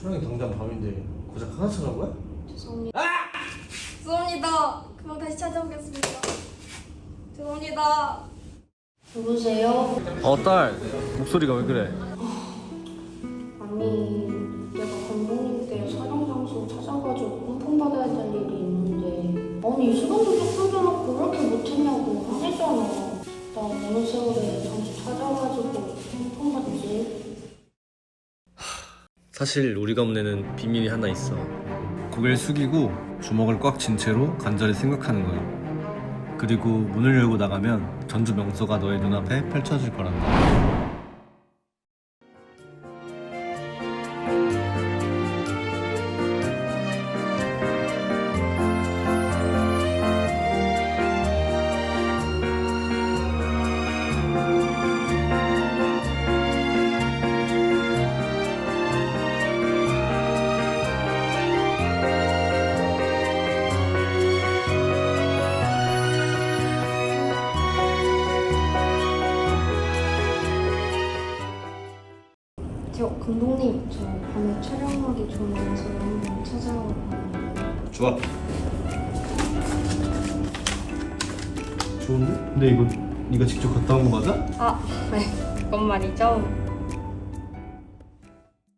초랑이 당장 밤인데 고작 하나 찾아온 거야? 죄송합니다. 죄송합니다. 금방 다시 찾아오겠습니다. 죄송합니다. 여보세요? 어 딸 목소리가 왜 그래? 아니 내가 감독님께 촬영 장소 찾아가지고 폰폰 받아야 될 일이 있는데 아니 이 시간도 조금 전에 그렇게 못했냐고 하시잖아 나 어느 세월에 사실 우리가 없내는 비밀이 하나 있어. 고개를 숙이고 주먹을 꽉 쥔 채로 간절히 생각하는 거야. 그리고 문을 열고 나가면 전주 명소가 너의 눈앞에 펼쳐질 거란다 저 감독님 저 밤에 촬영하기 좋은 장소를 한번 있는데 좋아 좋은데? 근데 이거 네가 직접 갔다 온 거 맞아? 아, 네. 그건 말이죠.